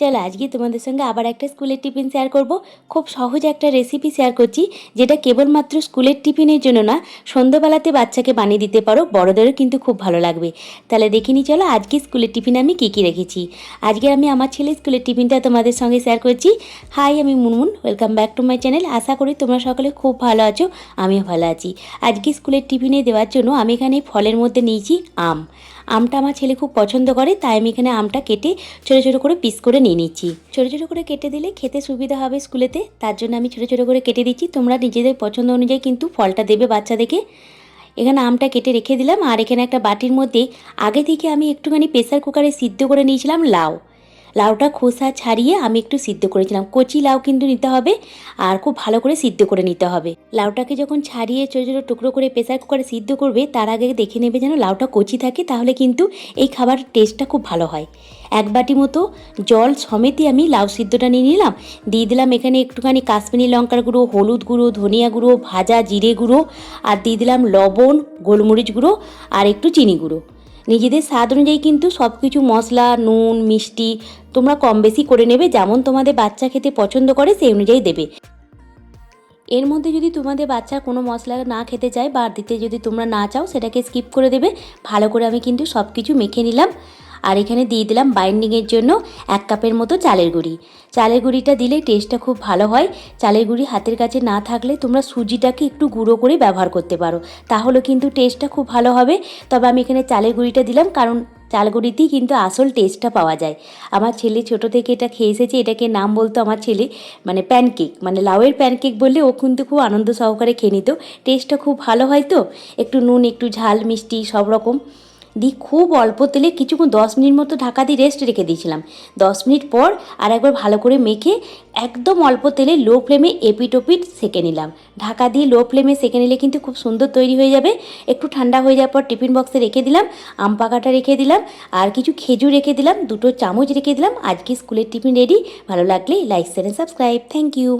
চলো আজকে তোমাদের সঙ্গে আবার একটা স্কুলের টিফিন শেয়ার করব। খুব সহজ একটা রেসিপি শেয়ার করছি, যেটা কেবলমাত্র স্কুলের টিফিনের জন্য না, সন্ধ্যাবেলাতে বাচ্চাকে বানিয়ে দিতে পারো, বড়দেরও কিন্তু খুব ভালো লাগবে। তাহলে দেখিনি চলো আজকে স্কুলের টিফিন আমি কী কী রেখেছি। আজকে আমি আমার ছেলে স্কুলের টিফিনটা তোমাদের সঙ্গে শেয়ার করছি। হাই, আমি Munmun welcome back to my channel আশা করি তোমরা সকলে খুব ভালো আছো, আমিও ভালো আছি। আজকে স্কুলের টিফিনে দেওয়ার জন্য আমি এখানে ফলের মধ্যে নিয়েছি আম। আমটা আমার ছেলে খুব পছন্দ করে, তাই আমি এখানে আমটা কেটে ছোটো ছোটো করে পিস করে নিয়ে নিচ্ছি। ছোটো ছোটো করে কেটে দিলে খেতে সুবিধা হবে স্কুলেতে তার জন্য আমি ছোটো ছোটো করে কেটে দিচ্ছি। তোমরা নিজেদের পছন্দ অনুযায়ী কিন্তু ফলটা দেবে বাচ্চাদেরকে এখানে আমটা কেটে রেখে দিলাম, আর এখানে একটা বাটির মধ্যে আগে থেকে আমি একটুখানি প্রেসার কুকারে সিদ্ধ করে নিয়েছিলাম লাউ। লাউটা খোসা ছাড়িয়ে আমি একটু সিদ্ধ করেছিলাম। কচি লাউ কিন্তু নিতে হবে আর খুব ভালো করে সিদ্ধ করে নিতে হবে। লাউটাকে যখন ছাড়িয়ে ছোটো ছোটো টুকরো করে প্রেসার কুকারে সিদ্ধ করবে, তার আগে দেখে নেবে যেন লাউটা কচি থাকে, তাহলে কিন্তু এই খাবার টেস্টটা খুব ভালো হয়। এক বাটি মতো জল সমেতই আমি লাউ সিদ্ধটা নিয়ে নিলাম। দিয়ে দিলাম এখানে একটুখানি কাশ্মীরি লঙ্কার গুঁড়ো, হলুদ গুঁড়ো, ধনিয়া গুঁড়ো, ভাজা জিরে গুঁড়ো, আর দিয়ে দিলাম লবণ, গোলমরিচ গুঁড়ো, আর একটু চিনি গুঁড়ো। নিজেদের স্বাদ অনুযায়ী কিন্তু সব কিছু মশলা, নুন, মিষ্টি তোমরা কম বেশি করে নেবে, যেমন তোমাদের বাচ্চা খেতে পছন্দ করে সেই অনুযায়ী দেবে। এর মধ্যে যদি তোমাদের বাচ্চা কোনো মশলা না খেতে চায় বা দিতে যদি তোমরা না চাও, সেটাকে স্কিপ করে দেবে। ভালো করে আমি কিন্তু সব কিছু মেখে নিলাম। আর এখানে দিয়ে দিলাম বাইন্ডিংয়ের জন্য এক কাপের মতো চালের গুঁড়ি। চালের গুঁড়িটা দিলে টেস্টটা খুব ভালো হয়। চালের গুঁড়ি হাতের কাছে না থাকলে তোমরা সুজিটাকে একটু গুঁড়ো করে ব্যবহার করতে পারো। তাহলে কিন্তু টেস্টটা খুব ভালো হবে। তবে আমি এখানে চালের গুঁড়িটা দিলাম কারণ চালগুড়িতেই কিন্তু আসল টেস্টটা পাওয়া যায়। আমার ছেলে ছোট থেকে এটা খেয়ে এসেছে, এটাকে নাম বলতো আমার ছেলে মানে প্যানকেক মানে লাউয়ের প্যানকেক বললে ও কিন্তু খুব আনন্দ সহকারে খেয়ে নিত। টেস্টটা খুব ভালো হয় তো? একটু নুন, একটু ঝাল, মিষ্টি, সব রকম। দিয়ে খুব অল্প তেলে কিছুক্ষণ দশ মিনিট মতো ঢাকা দিয়ে রেস্ট রেখে দিয়েছিলাম। দশ মিনিট পর আর একবার ভালো করে মেখে একদম অল্প তেলে লো ফ্লেমে এপিট ওপিট সেকে নিলাম। ঢাকা দিয়ে লো ফ্লেমে সেকে নিলে কিন্তু খুব সুন্দর তৈরি হয়ে যাবে। একটু ঠান্ডা হয়ে যাওয়ার পর টিফিন বক্সে রেখে দিলাম, আম পাকাটা রেখে দিলাম, আর কিছু খেজুর রেখে দিলাম, দুটো চামচ রেখে দিলাম। আজকে স্কুলের টিফিন রেডি ভালো লাগলে like share subscribe thank you